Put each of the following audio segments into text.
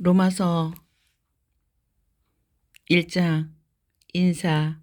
로마서 1장 인사.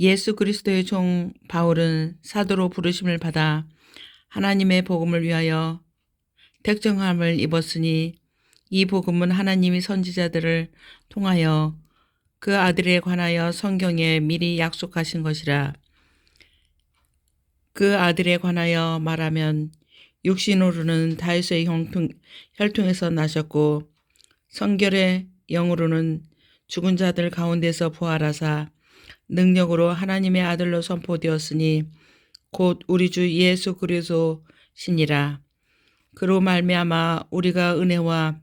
예수 그리스도의 종 바울은 사도로 부르심을 받아 하나님의 복음을 위하여 택정함을 입었으니 이 복음은 하나님이 선지자들을 통하여 그 아들에 관하여 성경에 미리 약속하신 것이라. 그 아들에 관하여 말하면 육신으로는 다윗의 혈통, 혈통에서 나셨고 성결의 영으로는 죽은 자들 가운데서 부활하사 능력으로 하나님의 아들로 선포되었으니 곧 우리 주 예수 그리스도시니라. 그로 말미암아 우리가 은혜와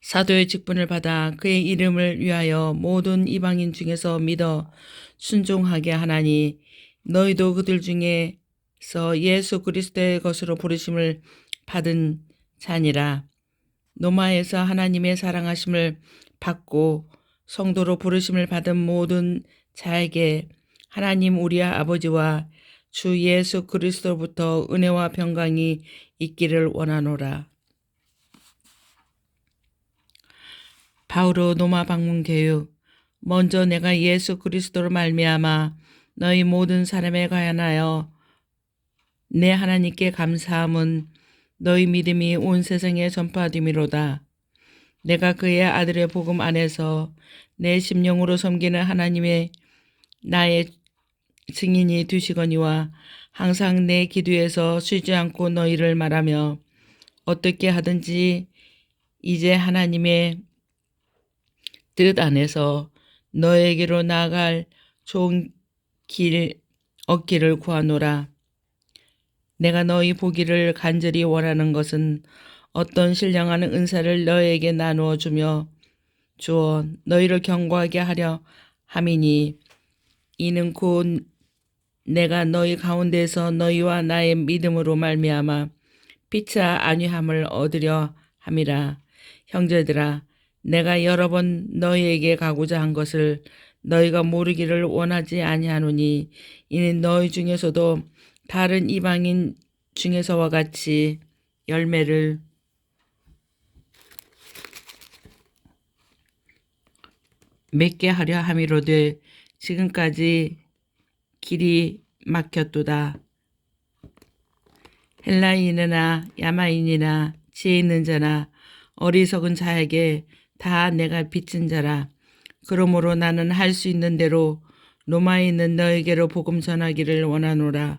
사도의 직분을 받아 그의 이름을 위하여 모든 이방인 중에서 믿어 순종하게 하나니 너희도 그들 중에 서 예수 그리스도의 것으로 부르심을 받은 자니라. 노마에서 하나님의 사랑하심을 받고 성도로 부르심을 받은 모든 자에게 하나님 우리 아버지와 주 예수 그리스도부터 은혜와 평강이 있기를 원하노라. 바오로 노마 방문 교육 먼저 내가 예수 그리스도로 말미암아 너희 모든 사람에 관하여 내 하나님께 감사함은 너희 믿음이 온 세상에 전파됨이로다. 내가 그의 아들의 복음 안에서 내 심령으로 섬기는 하나님의 나의 증인이 되시거니와 항상 내 기도에서 쉬지 않고 너희를 말하며 어떻게 하든지 이제 하나님의 뜻 안에서 너에게로 나아갈 좋은 길 얻기를 구하노라. 내가 너희 보기를 간절히 원하는 것은 어떤 신령한 은사를 너에게 나누어 주며 주어 너희를 경고하게 하려 함이니 이는 곧 내가 너희 가운데서 너희와 나의 믿음으로 말미암아 피차 안위함을 얻으려 함이라. 형제들아 내가 여러 번 너희에게 가고자 한 것을 너희가 모르기를 원하지 아니하노니 이는 너희 중에서도 다른 이방인 중에서와 같이 열매를 맺게 하려 함이로되 지금까지 길이 막혔도다. 헬라인이나 야마인이나 지혜 있는 자나 어리석은 자에게 다 내가 빚진 자라. 그러므로 나는 할 수 있는 대로 로마에 있는 너에게로 복음 전하기를 원하노라.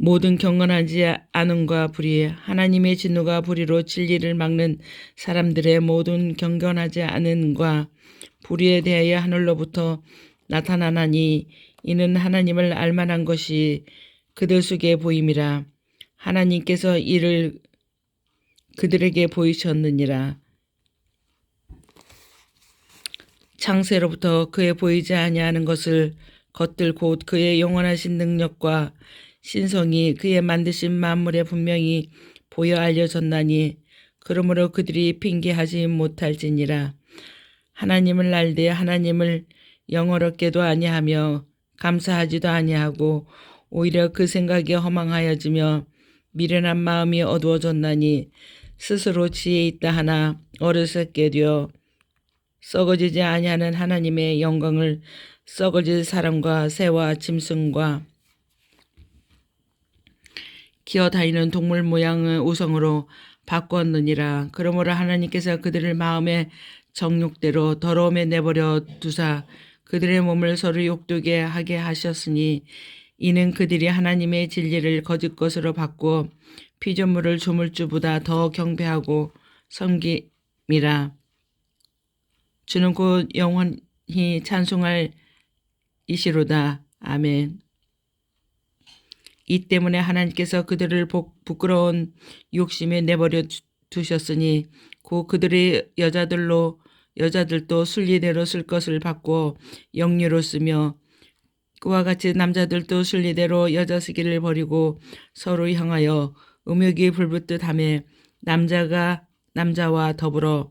모든 경건하지 않음과 불의 하나님의 진노가 불의로 진리를 막는 사람들의 모든 경건하지 않음과 불의에 대하여 하늘로부터 나타나나니 이는 하나님을 알만한 것이 그들 속에 보임이라. 하나님께서 이를 그들에게 보이셨느니라. 창세로부터 그의 보이지 아니하는 것을 겉들 곧 그의 영원하신 능력과 신성이 그의 만드신 만물에 분명히 보여 알려졌나니 그러므로 그들이 핑계하지 못할지니라. 하나님을 알되 하나님을 영어롭게도 아니하며 감사하지도 아니하고 오히려 그 생각이 허망하여지며 미련한 마음이 어두워졌나니 스스로 지혜 있다 하나 어리석게 되어 썩어지지 아니하는 하나님의 영광을 썩어질 사람과 새와 짐승과 기어다니는 동물 모양의 우성으로 바꾸었느니라. 그러므로 하나님께서 그들을 마음의 정욕대로 더러움에 내버려 두사 그들의 몸을 서로 욕되게 하게 하셨으니 이는 그들이 하나님의 진리를 거짓 것으로 바꾸어 피조물을 조물주보다 더 경배하고 섬김이라. 주는 곧 영원히 찬송할 이시로다. 아멘. 이 때문에 하나님께서 그들을 복, 부끄러운 욕심에 내버려 두셨으니 곧 그들의 여자들로 여자들도 순리대로 쓸 것을 바꾸어 영리로 쓰며 그와 같이 남자들도 순리대로 여자 쓰기를 버리고 서로 향하여 음욕이 불붙듯 하며 남자가 남자와 더불어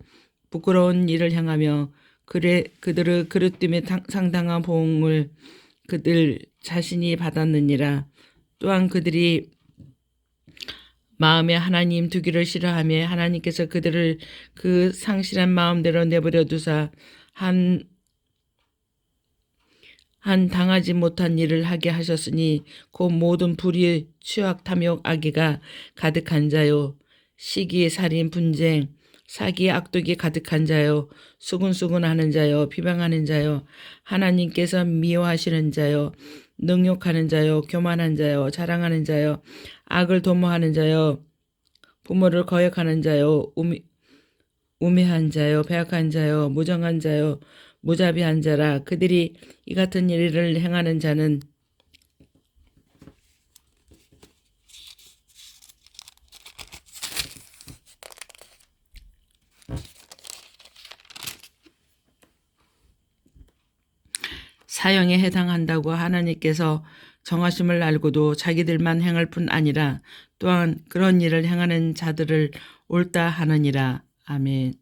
부끄러운 일을 향하며 그래 그들의 그릇됨에 탕- 상당한 보응을 그들 자신이 받았느니라 또한 그들이 마음에 하나님 두기를 싫어하며 하나님께서 그들을 그 상실한 마음대로 내버려 두사 한, 한 당하지 못한 일을 하게 하셨으니 곧 모든 불의 취악 탐욕 악의가 가득한 자요. 시기 살인 분쟁 사기 악독이 가득한 자요. 수군수군하는 자요. 비방하는 자요. 하나님께서 미워하시는 자요 능욕하는 자요 교만한 자요 자랑하는 자요 악을 도모하는 자요 부모를 거역하는 자요 우미, 우매한 자요 배악한 자요 무정한 자요 무자비한 자라. 그들이 이 같은 일을 행하는 자는 사형에 해당한다고 하나님께서 정하심을 알고도 자기들만 행할 뿐 아니라 또한 그런 일을 행하는 자들을 옳다 하느니라. 아멘.